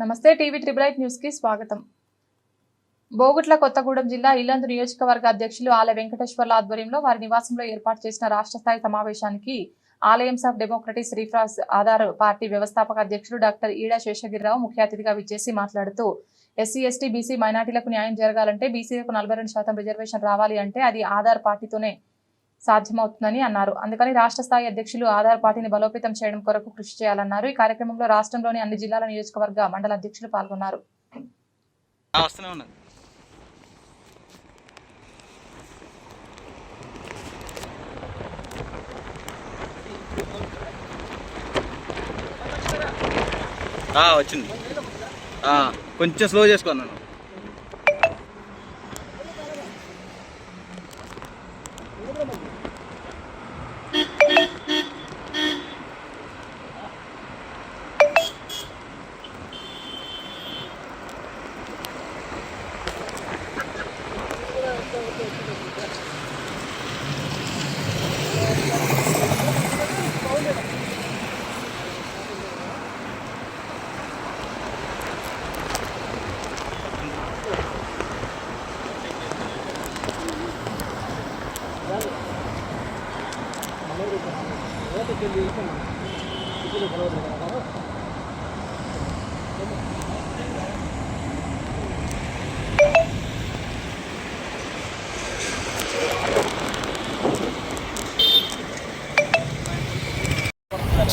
నమస్తే TV triple ఐట్ న్యూస్కి స్వాగతం. బోగుట్ల కొత్తగూడెం జిల్లా ఇల్లందు నియోజకవర్గ అధ్యక్షులు ఆలయ వెంకటేశ్వర్ల ఆధ్వర్యంలో వారి నివాసంలో ఏర్పాటు చేసిన రాష్ట్ర స్థాయి సమావేశానికి alliance of democratic reforms Aadhaar party వ్యవస్థాపక అధ్యక్షులు డాక్టర్ ఈడా శేషగిరిరావు ముఖ్య అతిథిగా విచ్చేసి మాట్లాడుతూ ఎస్సీ ఎస్టీ బీసీ మైనార్టీలకు న్యాయం జరగాలంటే బీసీలకు నలభై రెండు శాతం రిజర్వేషన్ రావాలి అంటే అది ఆధార్ పార్టీతోనే సాధ్యమవుతుందని అన్నారు. అందుకని రాష్ట్ర స్థాయి అధ్యక్షులు ఆధార్ పార్టీని బలోపేతం చేయడం కొరకు కృషి చేయాలన్నారు. ఈ కార్యక్రమంలో రాష్ట్రంలోని అన్ని జిల్లాల నియోజకవర్గ మండల అధ్యక్షులు పాల్గొన్నారు. వచ్చింది. కొంచెం స్లో చేసుకున్నాను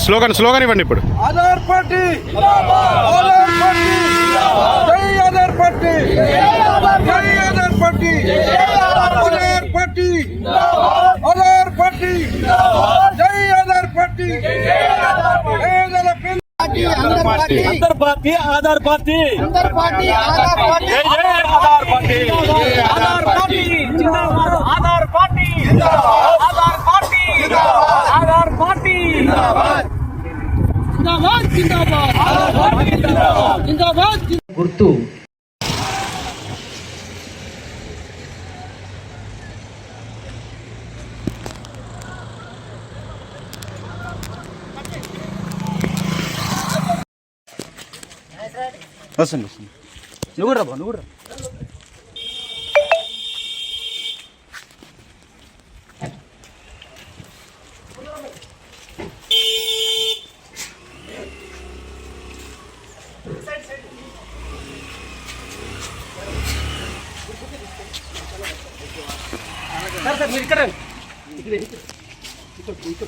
స్లోగన్ స్లోగన్ ఇవ్వండి ఇప్పుడు. ఆధార్ పార్టీ ఆధార్ పార్టీ జై ఆధార్ పార్టీ జై Aadhaar party Aadhaar party Aadhaar party జై ఆధార్ పార్టీ అందర్ పార్టీ అందర్ పార్టీ ఆధార్ పార్టీ. అందర్ పార్టీ ఆధార్ పార్టీ. జై జై ఆధార్ పార్టీ. ఆధార్ పార్టీ. జిందాబాద్ Aadhaar party. Aadhaar party. Aadhaar party. గుర్తు వస్తుంది వస్తుంది నువ్వు కూడా రా బా, నువ్వు కూడా రా.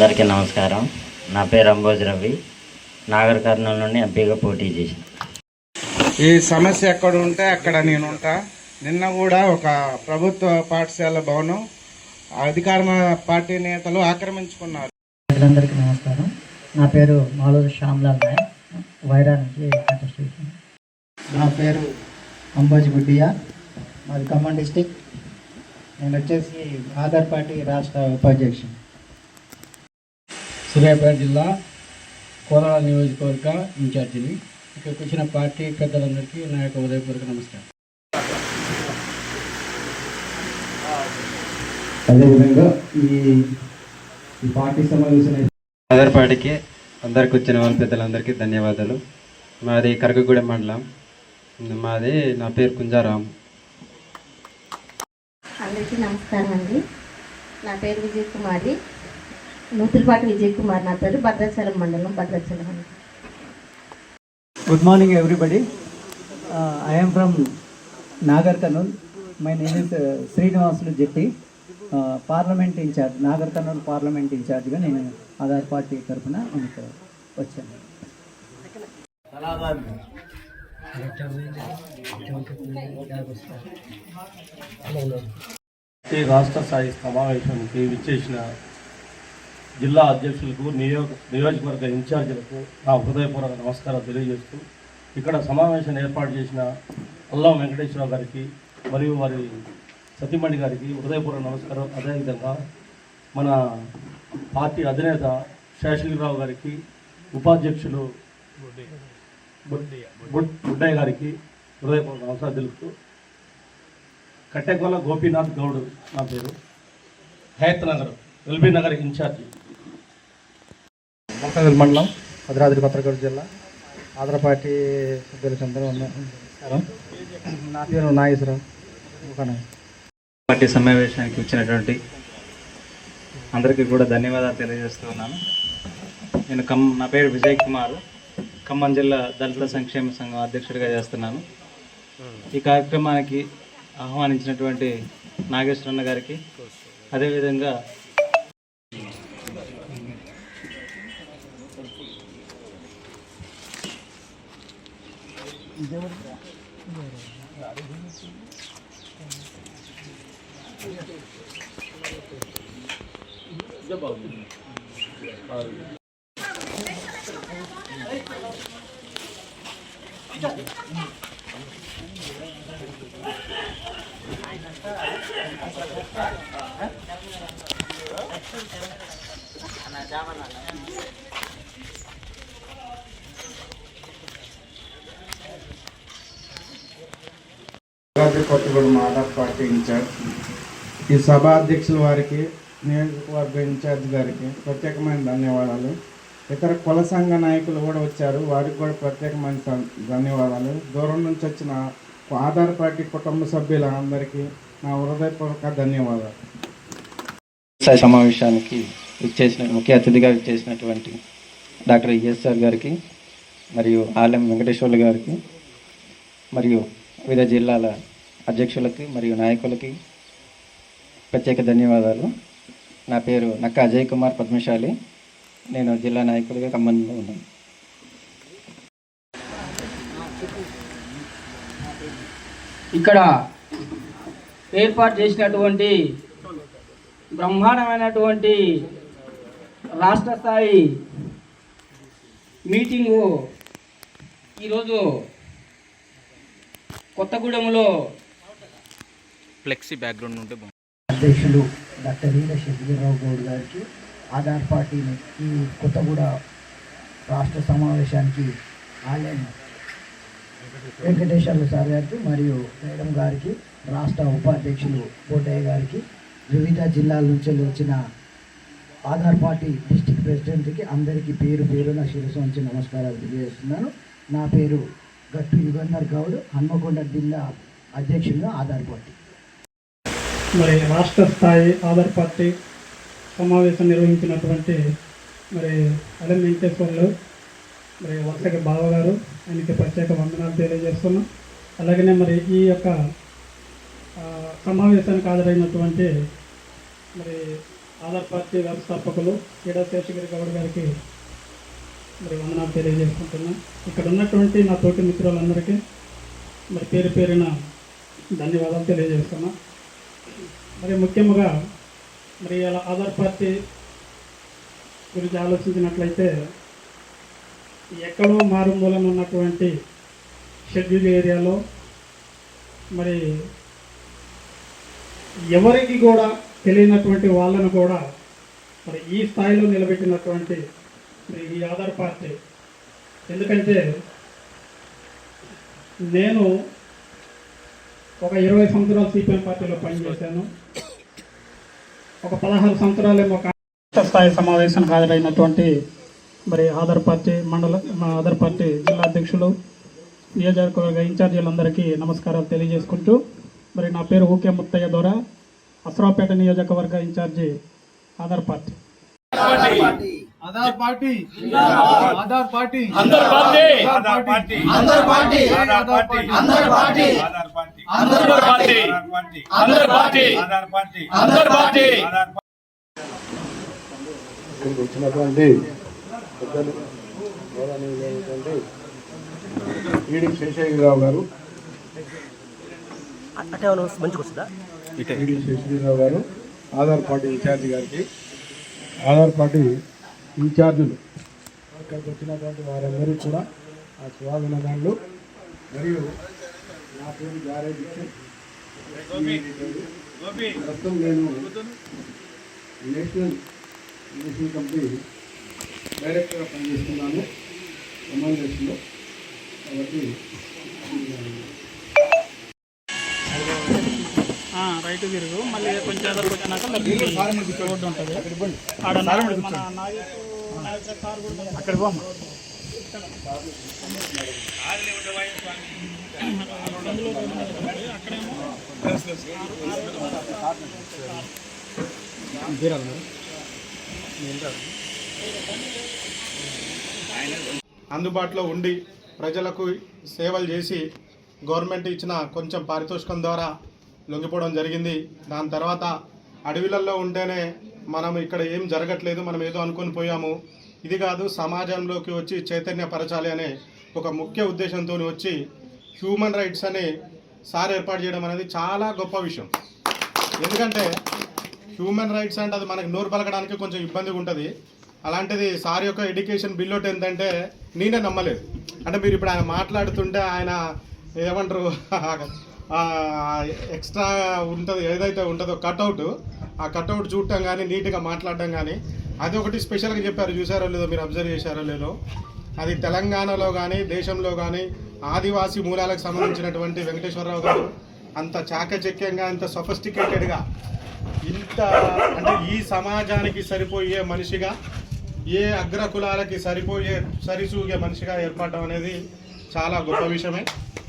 అందరికీ నమస్కారం. నా పేరు అంబోజ్ రవి. నాగర్ కర్నూలు నుండి ఎంపీగా పోటీ చేశాను. ఈ సమస్య ఎక్కడ ఉంటే అక్కడ నేను ఉంటా. నిన్న కూడా ఒక ప్రభుత్వ పాఠశాల భవనం అధికార పార్టీ నేతలు ఆక్రమించుకున్నారు. ప్రజలందరికీ నమస్కారం. నా పేరు మాలూరు శ్యామ్లాల్ నాయక్. వైరా నుంచి నా పేరు అంబోజ్ గుడ్డియా. మాది ఖమ్మం డిస్టిక్. నేను వచ్చేసి ఆధార్ పార్టీ రాష్ట్ర ఉపాధ్యక్షుడు సూర్యాపేట జిల్లా కోలాల నియోజకవర్గ ఇన్ఛార్జిని. ఇక్కడికి వచ్చిన పార్టీ పెద్దలందరికీ నా యొక్క ఉదయపూర్వక నమస్కారం. అదేవిధంగా ఈ ఈ పార్టీ సమావేశం ఆధార్ పార్టీకి అందరికి వచ్చిన వాళ్ళ పెద్దలందరికీ ధన్యవాదాలు. మాది కరకగూడెం మండలం. మాది నా పేరు కుంజారాం. అందరికీ నమస్కారం అండి. నా పేరు విజయ్ కుమారి. నూతులపాటి విజయ్ కుమార్ నా పేరు భద్రాచలం మండలం Bhadrachalam good morning everybody I am from Nagar Kurnool my name is Srinivasulu Jetti parliament in-charge Nagar Kurnool parliament ఇన్ఛార్జ్గా నేను ఆధార్ పార్టీ తరఫున వచ్చాను. ఈ రాష్ట్ర స్థాయి సమావేశానికి విచ్చేసిన జిల్లా అధ్యక్షులకు నియోజక నియోజకవర్గ ఇన్ఛార్జీలకు నా హృదయపూర్వక నమస్కారం తెలియజేస్తూ ఇక్కడ సమావేశాన్ని ఏర్పాటు చేసిన అల్లం వెంకటేశ్వరరావు గారికి మరియు వారి సతీమణి గారికి హృదయపూర్వక నమస్కారం. అదేవిధంగా మన పార్టీ అధినేత శేషగిరిరావు గారికి ఉపాధ్యక్షులు బుడ్డయ్య గారికి హృదయపూర్వక నమస్కారం తెలుపుతూ కట్టెకొల గోపీనాథ్ గౌడ్ నా పేరు. Hayath Nagar LB Nagar in-charge. మొక్కజల్ మండలం భద్రాద్రి కొత్తగూడ జిల్లా. ఆదరపాటి పార్టీ అందరూ నమస్కారం. నా పేరు నాగేశ్వరరావు. పార్టీ సమావేశానికి వచ్చినటువంటి అందరికీ కూడా ధన్యవాదాలు తెలియజేస్తున్నాను నేను కమ్ నా పేరు విజయ్ కుమార్. ఖమ్మం జిల్లా దళిత సంక్షేమ సంఘం అధ్యక్షుడిగా చేస్తున్నాను. ఈ కార్యక్రమానికి ఆహ్వానించినటువంటి నాగేశ్వరన్న గారికి అదేవిధంగా భద్రాద్రి కొత్తగూడెం ఆధార్ పార్టీ ఇన్ఛార్జ్. ఈ సభ అధ్యక్షుల వారికి నియోజకవర్గ ఇన్ఛార్జ్ గారికి ప్రత్యేకమైన ధన్యవాదాలు. ఇతర కుల సంఘ నాయకులు కూడా వచ్చారు. వారికి కూడా ప్రత్యేకమైన ధన్- ధన్యవాదాలు. దూరం నుంచి వచ్చిన ఆధార్ పార్టీ కుటుంబ సభ్యులందరికీ నా హృదయపూర్వక ధన్యవాదాలు. వ్యవసాయ సమావేశానికి ఇచ్చేసిన ముఖ్య అతిథిగా ఇచ్చేసినటువంటి డాక్టర్ ఈఎస్ఆర్ గారికి మరియు ఆలెం వెంకటేశ్వర్లు గారికి మరియు వివిధ జిల్లాల అధ్యక్షులకి మరియు నాయకులకి ప్రత్యేక ధన్యవాదాలు. నా పేరు నక్క అజయ్ కుమార్ పద్మశాలి. నేను జిల్లా నాయకుడిగా ఖమ్మంలో ఉన్నాను. ఇక్కడ ఏర్పాటు చేసినటువంటి బ్రహ్మాండమైనటువంటి రాష్ట్ర స్థాయి మీటింగు ఈరోజు కొత్తగూడెంలో ఫ్లెక్సీ బ్యాక్గ్రౌండ్ ఉంటే బాగుంటుంది. అధ్యక్షులు డాక్టర్ వీర శశిధరరావు గౌడ్ గారికి ఆధార్ పార్టీని ఈ కొత్తగూడ రాష్ట్ర సమావేశానికి ఆలయం వెంకటేశ్వర్లు సార్ గారికి మరియు మేడం గారికి రాష్ట్ర ఉపాధ్యక్షులు కోటయ్య గారికి వివిధ జిల్లాల నుంచి వచ్చిన ఆధార్ పార్టీ డిస్టిక్ ప్రెసిడెంట్కి అందరికీ పేరు పేరున శిరస్సు ఉంచి నమస్కారాలు తెలియజేస్తున్నాను. నా పేరు గట్టు యుగంధర్ గౌడ్ హన్మకొండ జిల్లా అధ్యక్షులుగా ఆధార్ పార్టీ. మరి రాష్ట్ర స్థాయి ఆధార్ పార్టీ సమావేశం నిర్వహించినటువంటి మరి అలం వెంకటేశ్వర్లు మరి వరుసకి బావ గారు ఆయనకి ప్రత్యేక వందనాలు తెలియజేస్తున్నాం. అలాగనే మరి ఈ యొక్క సమావేశానికి హాజరైనటువంటి మరి ఆధార్ పార్టీ వ్యవస్థాపకులు క్రీడా శేషగిరి గౌడ్ గారికి మరి వందనాలు తెలియజేసుకుంటున్నాం. ఇక్కడ ఉన్నటువంటి నా తోటి మిత్రులందరికీ మరి పేరు పేరిన ధన్యవాదాలు తెలియజేస్తున్నాం. మరి ముఖ్యంగా మరి అలా ఆధార్ పార్టీ గురించి ఆలోచించినట్లయితే ఎక్కడో మారుమూలన ఉన్నటువంటి షెడ్యూల్ ఏరియాలో మరి ఎవరికి కూడా తెలియనటువంటి వాళ్ళను కూడా మరి ఈ స్థాయిలో నిలబెట్టినటువంటి మరి ఈ ఆధార్ పార్టీ. ఎందుకంటే నేను ఒక ఇరవై సంవత్సరాలు సిపిఎం పార్టీలో పనిచేశాను. ఒక పదహారు సంవత్సరాలేమో ఒక స్థాయి సమావేశానికి హాజరైనటువంటి మరి ఆధార్ పార్టీ మండల ఆధార్ పార్టీ జిల్లా అధ్యక్షులు నియోజకవర్గ ఇన్ఛార్జీలందరికీ నమస్కారాలు తెలియజేసుకుంటూ మరి నా పేరు ఊకే ముత్తయ్య ద్వారా అసరావుపేట నియోజకవర్గ in-charge Aadhaar party. Aadhaar party. Aadhaar party. అందర్ పార్టీ. ఆధార్ పార్టీ. అందర్ పార్టీ. ఆధార్ పార్టీ. అందర్ పార్టీ. ఆధార్ పార్టీ. అందర్ పార్టీ. అందర్ పార్టీ. ఆధార్ పార్టీ. అందర్ పార్టీ. ఇక్కడికి వచ్చినటువంటి పెద్దలు గౌరవనీయులైనటువంటి ఈడి శేషగిరిరావు గారు. ఈడి శేషగిరిరావు గారు ఆధార్ పార్టీ ఇన్ఛార్జి గారికి. ఆధార్ పార్టీ ఇన్ఛార్జీలు. ఇక్కడికి వచ్చినటువంటి వారందరూ కూడా ఆ శుభాభినందనలు మరియు నా పేరు గారే ప్రస్తుతం నేను నేషనల్ నేషనల్ కంపెనీ డైరెక్టర్గా పనిచేస్తున్నాను. ఎంఎల్ఏస్లో కాబట్టి రైట్ తిరుగు. మళ్ళీ కొంచెం ఎదురుకు వచ్చినాక రోడ్డు ఉంటుంది. ఆడ నాగ- మన నాగేశ్వర నాగేశ్వర కారు కూడా ఉంది. అక్కడ పోమ్మ. అందుబాటులో ఉండి ప్రజలకు సేవలు చేసి గవర్నమెంట్ ఇచ్చిన కొంచెం పారితోషికం ద్వారా లొంగిపోవడం జరిగింది. దాని తర్వాత అడవిలలో ఉంటేనే మనం ఇక్కడ ఏం జరగట్లేదు మనం ఏదో అనుకొని పోయాము. ఇది కాదు సమాజంలోకి వచ్చి చైతన్యపరచాలి అనే ఒక ముఖ్య ఉద్దేశంతో వచ్చి హ్యూమన్ రైట్స్ అని సార్ ఏర్పాటు చేయడం అనేది చాలా గొప్ప విషయం. ఎందుకంటే హ్యూమన్ రైట్స్ అంటే అది మనకు నోరు పలకడానికి కొంచెం ఇబ్బందిగా ఉంటుంది. అలాంటిది సార్ యొక్క ఎడ్యుకేషన్ బిల్లోట్ ఏంటంటే నేనే నమ్మలేదు. అంటే మీరు ఇప్పుడు ఆయన మాట్లాడుతుంటే ఆయన ఏమంటారు? ఎక్స్ట్రా ఉంటుంది ఏదైతే ఉంటుందో కట్అవుట్ ఆ కట్అవుట్ చూడటం కానీ నీట్గా మాట్లాడడం కానీ అది ఒకటి స్పెషల్గా చెప్పారు చూసారో లేదో మీరు అబ్జర్వ్ చేశారో లేదో. అది తెలంగాణలో కానీ దేశంలో కానీ ఆదివాసీ మూలాలకు సంబంధించినటువంటి వెంకటేశ్వరరావు గారు అంత చాకచక్యంగా అంత సొఫిస్టికేటెడ్గా ఇంత అంటే ఈ సమాజానికి సరిపోయే మనిషిగా ఏ అగ్ర కులాలకి సరిపోయే సరిసూగే మనిషిగా ఏర్పడడం అనేది చాలా గొప్ప విషయమే.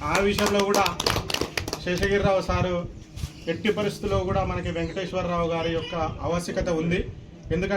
ఆ విషయంలో కూడా శేషగిరిరావు సారు ఎట్టి పరిస్థితుల్లో కూడా మనకి వెంకటేశ్వరరావు గారి యొక్క ఆవశ్యకత ఉంది. ఎందుకంటే